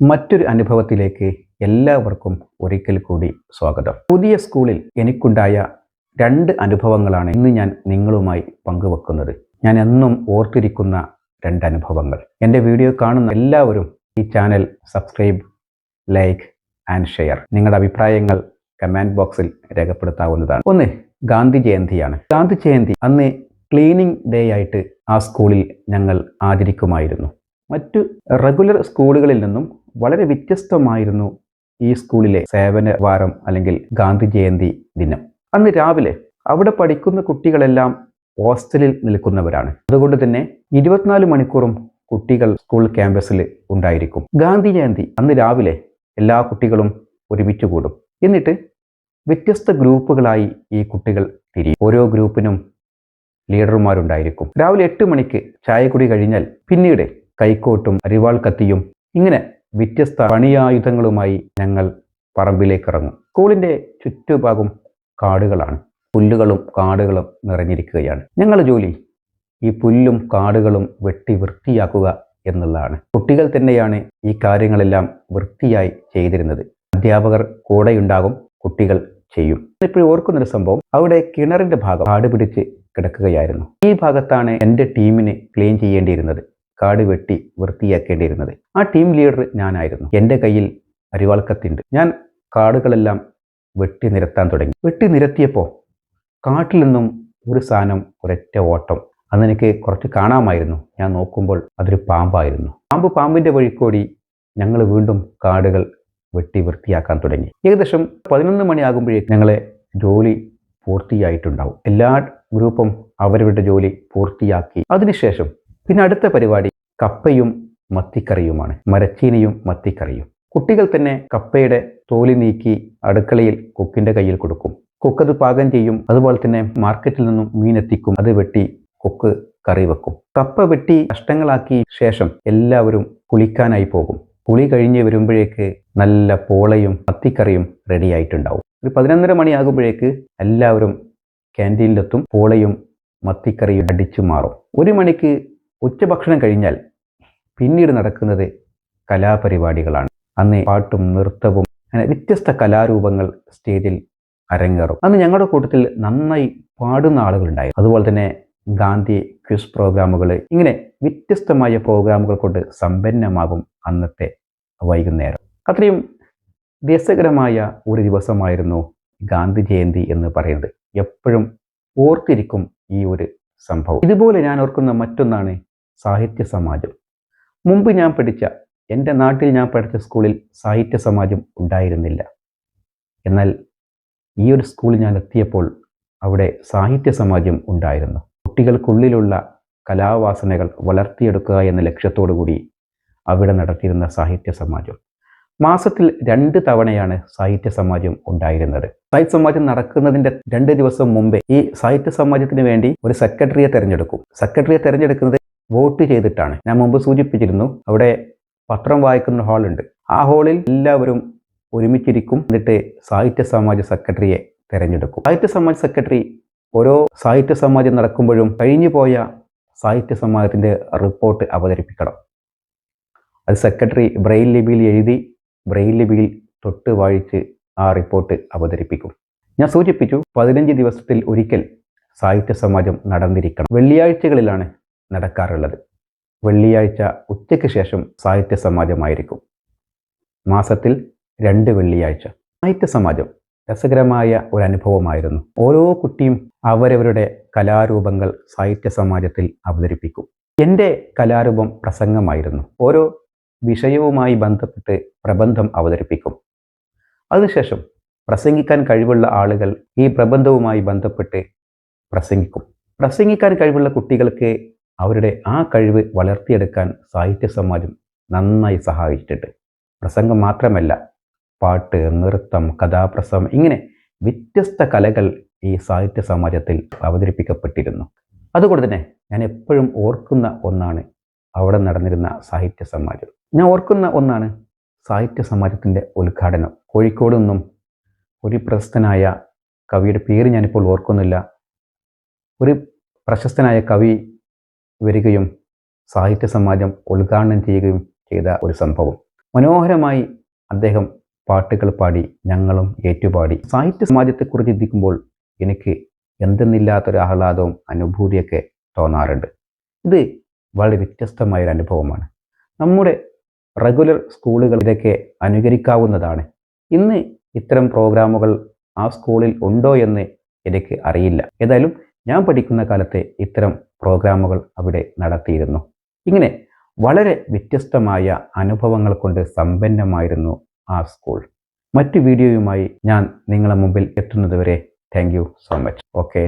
മറ്റൊരു അനുഭവത്തിലേക്ക് എല്ലാവർക്കും ഒരിക്കൽ കൂടി സ്വാഗതം. പുതിയ സ്കൂളിൽ എനിക്കുണ്ടായ രണ്ട് അനുഭവങ്ങളാണ് ഇന്ന് ഞാൻ നിങ്ങളുമായി പങ്കുവെക്കുന്നത്. ഞാൻ എന്നും ഓർത്തിരിക്കുന്ന രണ്ട് അനുഭവങ്ങൾ എന്റെ വീഡിയോ കാണുന്ന എല്ലാവരും ഈ channel subscribe like and share. നിങ്ങളുടെ അഭിപ്രായങ്ങൾ കമാൻഡ് ബോക്സിൽ രേഖപ്പെടുത്താവുന്നതാണ്. ഒന്ന് ഗാന്ധി ജയന്തിയാണ്. ഗാന്ധി ജയന്തി അന്ന് ക്ലീനിങ് ഡേ ആയിട്ട് ആ സ്കൂളിൽ ഞങ്ങൾ ആചരിക്കുമായിരുന്നു മറ്റു റെഗുലർ സ്കൂളുകളിൽ നിന്നും വളരെ വ്യത്യസ്തമായിരുന്നു ഈ സ്കൂളിലെ സേവന വാരം അല്ലെങ്കിൽ ഗാന്ധി ജയന്തി ദിനം. അന്ന് രാവിലെ അവിടെ പഠിക്കുന്ന കുട്ടികളെല്ലാം ഹോസ്റ്റലിൽ നിൽക്കുന്നവരാണ്. അതുകൊണ്ട് തന്നെ ഇരുപത്തിനാല് മണിക്കൂറും കുട്ടികൾ സ്കൂൾ ക്യാമ്പസിൽ ഉണ്ടായിരിക്കും. ഗാന്ധി ജയന്തി അന്ന് രാവിലെ എല്ലാ കുട്ടികളും ഒരുമിച്ച് കൂടും. എന്നിട്ട് വ്യത്യസ്ത ഗ്രൂപ്പുകളായി ഈ കുട്ടികൾ തിരിയും. ഓരോ ഗ്രൂപ്പിനും ലീഡർമാരുണ്ടായിരിക്കും. രാവിലെ എട്ട് മണിക്ക് ചായക്കുടി കഴിഞ്ഞാൽ പിന്നീട് കൈക്കോട്ടും അരിവാൾ കത്തിയും ഇങ്ങനെ വ്യത്യസ്ത പണിയായുധങ്ങളുമായി ഞങ്ങൾ പറമ്പിലേക്ക് ഇറങ്ങും സ്കൂളിന്റെ ചുറ്റുഭാഗം കാടുകളാണ്. പുല്ലുകളും കാടുകളും നിറഞ്ഞിരിക്കുകയാണ്. ഞങ്ങളുടെ ജോലി ഈ പുല്ലും കാടുകളും വെട്ടി വൃത്തിയാക്കുക എന്നുള്ളതാണ്. കുട്ടികൾ തന്നെയാണ് ഈ കാര്യങ്ങളെല്ലാം വൃത്തിയായി ചെയ്തിരുന്നത്. അധ്യാപകർ കൂടെയുണ്ടാകും കുട്ടികൾ ചെയ്യും. ഇപ്പോൾ ഓർക്കുന്നൊരു സംഭവം അവിടെ കിണറിന്റെ ഭാഗം കാട് പിടിച്ച് കിടക്കുകയായിരുന്നു. ഈ ഭാഗത്താണ് എന്റെ ടീമിന് ക്ലീൻ ചെയ്യേണ്ടിയിരുന്നത്. കാട് വെട്ടി വൃത്തിയാക്കേണ്ടിയിരുന്നത്. ആ ടീം ലീഡർ ഞാനായിരുന്നു. എന്റെ കയ്യിൽ അരിവാൾക്കത്തിണ്ട്. ഞാൻ കാടുകളെല്ലാം വെട്ടി നിരത്താൻ തുടങ്ങി. വെട്ടി നിരത്തിയപ്പോൾ കാട്ടിൽ നിന്നും ഒരു സാധനം ഒരൊറ്റ ഓട്ടം. അന്ന് എനിക്ക് കുറച്ച് കാണാമായിരുന്നു. ഞാൻ നോക്കുമ്പോൾ അതൊരു പാമ്പായിരുന്നു. പാമ്പ് പാമ്പിന്റെ വഴിക്കോടി ഞങ്ങൾ വീണ്ടും കാടുകൾ വെട്ടി വൃത്തിയാക്കാൻ തുടങ്ങി. ഏകദേശം പതിനൊന്ന് മണിയാകുമ്പോഴേക്കും ഞങ്ങളെ ജോലി പൂർത്തിയായിട്ടുണ്ടാവും. എല്ലാ ഗ്രൂപ്പും അവരവരുടെ ജോലി പൂർത്തിയാക്കി. അതിനുശേഷം പിന്നെ അടുത്ത പരിപാടി കപ്പയും മത്തിക്കറിയുമാണ്. മരച്ചീനയും മത്തിക്കറിയും. കുട്ടികൾ തന്നെ കപ്പയുടെ തോലി നീക്കി അടുക്കളയിൽ കുക്കിന്റെ കയ്യിൽ കൊടുക്കും. കുക്കത് പാകം ചെയ്യും. അതുപോലെ തന്നെ മാർക്കറ്റിൽ നിന്നും മീൻ എത്തിക്കും. അത് വെട്ടി കൊക്ക് കറി വെക്കും. കപ്പ വെട്ടി കഷ്ടങ്ങളാക്കി ശേഷം എല്ലാവരും കുളിക്കാനായി പോകും. കുളി കഴിഞ്ഞ് വരുമ്പോഴേക്ക് നല്ല പോളയും മത്തിക്കറിയും റെഡി ആയിട്ടുണ്ടാവും. ഒരു പതിനൊന്നര മണിയാകുമ്പോഴേക്ക് എല്ലാവരും ക്യാന്റീനിലെത്തും പോളയും മത്തിക്കറിയും അടിച്ചു മാറും. ഒരു മണിക്ക് ഉച്ചഭക്ഷണം കഴിഞ്ഞാൽ പിന്നീട് നടക്കുന്നത് കലാപരിപാടികളാണ്. അന്ന് പാട്ടും നൃത്തവും അങ്ങനെ വ്യത്യസ്ത കലാരൂപങ്ങൾ സ്റ്റേജിൽ അരങ്ങേറും. അന്ന് ഞങ്ങളുടെ കൂട്ടത്തിൽ നന്നായി പാടുന്ന ആളുകളുണ്ടായിരുന്നു അതുപോലെ തന്നെ ഗാന്ധി ക്വിസ് പ്രോഗ്രാമുകൾ ഇങ്ങനെ വ്യത്യസ്തമായ പ്രോഗ്രാമുകൾ കൊണ്ട് സമ്പന്നമാകും അന്നത്തെ വൈകുന്നേരം. അത്രയും രസകരമായ ഒരു ദിവസമായിരുന്നു ഗാന്ധി ജയന്തി എന്ന് പറയുന്നത്. എപ്പോഴും ഓർത്തിരിക്കും ഈ ഒരു സംഭവം. ഇതുപോലെ ഞാൻ ഓർക്കുന്ന മറ്റൊന്നാണ് സാഹിത്യ സമാജം മുമ്പ് ഞാൻ പഠിച്ച എന്റെ നാട്ടിൽ ഞാൻ പഠിച്ച സ്കൂളിൽ സാഹിത്യ സമാജം ഉണ്ടായിരുന്നില്ല. എന്നാൽ ഈ ഒരു സ്കൂളിൽ ഞാൻ എത്തിയപ്പോൾ അവിടെ സാഹിത്യ സമാജം ഉണ്ടായിരുന്നു. കുട്ടികൾക്കുള്ളിലുള്ള കലാവാസനകൾ വളർത്തിയെടുക്കുക എന്ന ലക്ഷ്യത്തോടു കൂടി അവിടെ നടത്തിയിരുന്ന സാഹിത്യ സമാജം മാസത്തിൽ രണ്ട് തവണയാണ് സാഹിത്യ സമാജം ഉണ്ടായിരുന്നത്. സാഹിത്യ സമാജം നടക്കുന്നതിന്റെ രണ്ട് ദിവസം മുമ്പേ ഈ സാഹിത്യ സമാജത്തിന് വേണ്ടി ഒരു സെക്രട്ടറിയെ തിരഞ്ഞെടുക്കും. സെക്രട്ടറിയെ തിരഞ്ഞെടുക്കുന്നത് വോട്ട് ചെയ്തിട്ടാണ് ഞാൻ മുമ്പ് സൂചിപ്പിച്ചിരുന്നു അവിടെ പത്രം വായിക്കുന്ന ഹാളുണ്ട്. ആ ഹാളിൽ എല്ലാവരും ഒരുമിച്ചിരിക്കും. എന്നിട്ട് സാഹിത്യ സമാജ സെക്രട്ടറിയെ തിരഞ്ഞെടുക്കും. സാഹിത്യ സമാജ് സെക്രട്ടറി ഓരോ സാഹിത്യ സമാജം നടക്കുമ്പോഴും കഴിഞ്ഞു പോയ സാഹിത്യ സമാജത്തിന്റെ റിപ്പോർട്ട് അവതരിപ്പിക്കണം. അത് സെക്രട്ടറി ബ്രെയിൽ ലിപിയിൽ എഴുതി ബ്രെയിൽ ലിപിയിൽ തൊട്ട് വായിച്ച് ആ റിപ്പോർട്ട് അവതരിപ്പിക്കും. ഞാൻ സൂചിപ്പിച്ചു പതിനഞ്ച് ദിവസത്തിൽ ഒരിക്കൽ സാഹിത്യ സമാജം നടന്നിരിക്കണം. വെള്ളിയാഴ്ചകളിലാണ് നടക്കാറുള്ളത്. വെള്ളിയാഴ്ച ഉച്ചയ്ക്ക് ശേഷം സാഹിത്യ സമാജമായിരിക്കും. മാസത്തിൽ രണ്ട് വെള്ളിയാഴ്ച. സാഹിത്യ സമാജം രസകരമായ ഒരു അനുഭവമായിരുന്നു. ഓരോ കുട്ടിയും അവരവരുടെ കലാരൂപങ്ങൾ സാഹിത്യ സമാജത്തിൽ അവതരിപ്പിക്കും. എന്റെ കലാരൂപം പ്രസംഗമായിരുന്നു. ഓരോ വിഷയവുമായി ബന്ധപ്പെട്ട് പ്രബന്ധം അവതരിപ്പിക്കും. അതിനുശേഷം പ്രസംഗിക്കാൻ കഴിവുള്ള ആളുകൾ ഈ പ്രബന്ധവുമായി ബന്ധപ്പെട്ട് പ്രസംഗിക്കും. പ്രസംഗിക്കാൻ കഴിവുള്ള കുട്ടികൾക്ക് അവരുടെ ആ കഴിവ് വളർത്തിയെടുക്കാൻ സാഹിത്യ സമാജം നന്നായി സഹായിച്ചിട്ടുണ്ട്. പ്രസംഗം മാത്രമല്ല പാട്ട് നൃത്തം കഥാപ്രസംഗം ഇങ്ങനെ വ്യത്യസ്ത കലകൾ ഈ സാഹിത്യ സമാജത്തിൽ അവതരിപ്പിക്കപ്പെട്ടിരുന്നു. അതുകൊണ്ട് തന്നെ ഞാൻ എപ്പോഴും ഓർക്കുന്ന ഒന്നാണ് അവിടെ നടന്നിരുന്ന സാഹിത്യ സമാജം ഞാൻ ഓർക്കുന്ന ഒന്നാണ് സാഹിത്യ സമാജത്തിന്റെ ഉദ്ഘാടനം. കോഴിക്കോട് നിന്നും ഒരു പ്രശസ്തനായ കവിയുടെ പേര് ഞാനിപ്പോൾ ഓർക്കുന്നില്ല. ഒരു പ്രശസ്തനായ കവി വരികയും സാഹിത്യ സമാജം ഉദ്ഘാടനം ചെയ്യുകയും ചെയ്ത ഒരു സംഭവം. മനോഹരമായി അദ്ദേഹം പാട്ടുകൾ പാടി ഞങ്ങളും ഏറ്റുപാടി. സാഹിത്യ സമാജത്തെക്കുറിച്ച് ചിന്തിക്കുമ്പോൾ എനിക്ക് എന്തെന്നില്ലാത്തൊരു ആഹ്ലാദവും അനുഭൂതിയൊക്കെ തോന്നാറുണ്ട്. ഇത് വളരെ വ്യത്യസ്തമായൊരു അനുഭവമാണ്. നമ്മുടെ റെഗുലർ സ്കൂളുകൾ ഇതൊക്കെ അനുകരിക്കാവുന്നതാണ്. ഇന്ന് ഇത്തരം പ്രോഗ്രാമുകൾ ആ സ്കൂളിൽ ഉണ്ടോ എന്ന് എനിക്ക് അറിയില്ല. ഏതായാലും ഞാൻ പഠിക്കുന്ന കാലത്തെ ഇത്തരം പ്രോഗ്രാമുകൾ അവിടെ നടത്തിയിരുന്നു. ഇങ്ങനെ വളരെ വ്യത്യസ്തമായ അനുഭവങ്ങൾ കൊണ്ട് സമ്പന്നമായിരുന്നു ആ സ്കൂൾ. മറ്റു വീഡിയോയുമായി ഞാൻ നിങ്ങളെ മുമ്പിൽ എത്തുന്നതുവരെ thank you so much okay